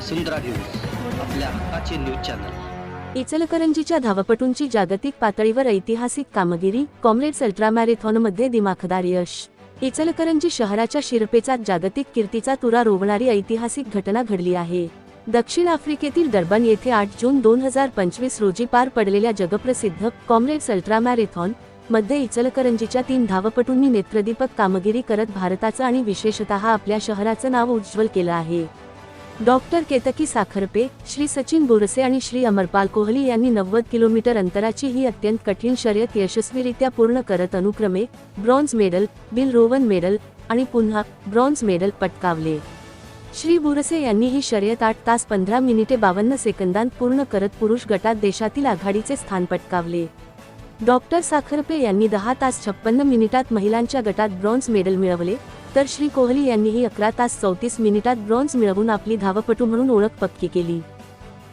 वसुंधरा news आपल्या हक्काचे news channel. इचलकरंजीच्या धावपटूंची जागतिक पातळीवर ऐतिहासिक कामगिरी कॉम्रेड्स अल्ट्रा मॅरेथॉनमध्ये दिमाखदार यश. इचलकरंजी शहराच्या शिरपेचात जागतिक कीर्तीचा तुरा रोवणारी ऐतिहासिक घटना घडली आहे. दक्षिण आफ्रिकेतील डर्बन येथे आठ जून दोन हजार पंचवीस रोजी पार पडलेल्या जगप्रसिद्ध कॉम्रेड्स अल्ट्रा मॅरेथॉनमध्ये इचलकरंजीच्या तीन धावपटूंनी नेत्रदीपक कामगिरी करत भारताचं आणि विशेषतः आपल्या शहराचं नाव उज्ज्वल केलं आहे. डॉक्टर केतकी साखरपे श्री सचिन बोरसे आणि श्री अमरपाल कोहली यांनी नव्वद किलोमीटर अंतराची ही अत्यंत कठीण शर्यत यशस्वीरित्या पूर्ण करत अनुक्रमे ब्रॉन्झ मेडल बिल रोवन मेडल आणि पुन्हा ब्रॉन्झ मेडल पटकावले. श्री बुरसे यांनी ही शर्यत आठ तास पंधरा मिनिटे बावन्न सेकंदांत पूर्ण करत पुरुष गटात देशातील आघाडीचे स्थान पटकावले. डॉक्टर साखरपे यांनी दहा तास छप्पन्न मिनिटात महिलांच्या गटात ब्रॉन्झ मेडल मिळवले तर श्री कोहली यांनीही अकरा तास चौतीस मिनिटात ब्रॉन्झ मिळवून आपली धावपटू म्हणून ओळख पक्की केली.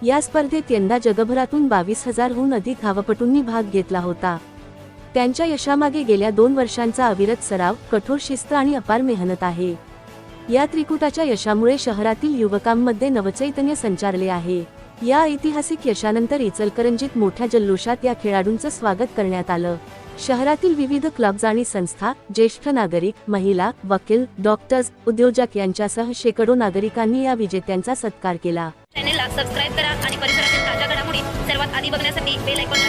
या स्पर्धेत यंदा जगभरातून बावीस हजारहून अधिक धावपटूंनी भाग घेतला होता. त्यांच्या यशामागे गेल्या दोन वर्षांचा अविरत सराव कठोर शिस्त आणि अपार मेहनत आहे. या त्रिकुटाच्या यशामुळे शहरातील युवकांमध्ये नवचैतन्य संचारले आहे. या ऐतिहासिक यशानंतर इचलकरंजीत मोठ्या जल्लोषात या खेळाडूंचं स्वागत करण्यात आलं. शहरातील विविध क्लब्ज आणि संस्था ज्येष्ठ नागरिक महिला वकील डॉक्टर्स उद्योजक यांच्यासह शेकडो नागरिकांनी या विजेत्यांचा सत्कार केला. चॅनेलला सबस्क्राईब करा आणि परिसरातील ताज्या घडामोडी सर्वात आधी बघण्यासाठी बेल आयकॉन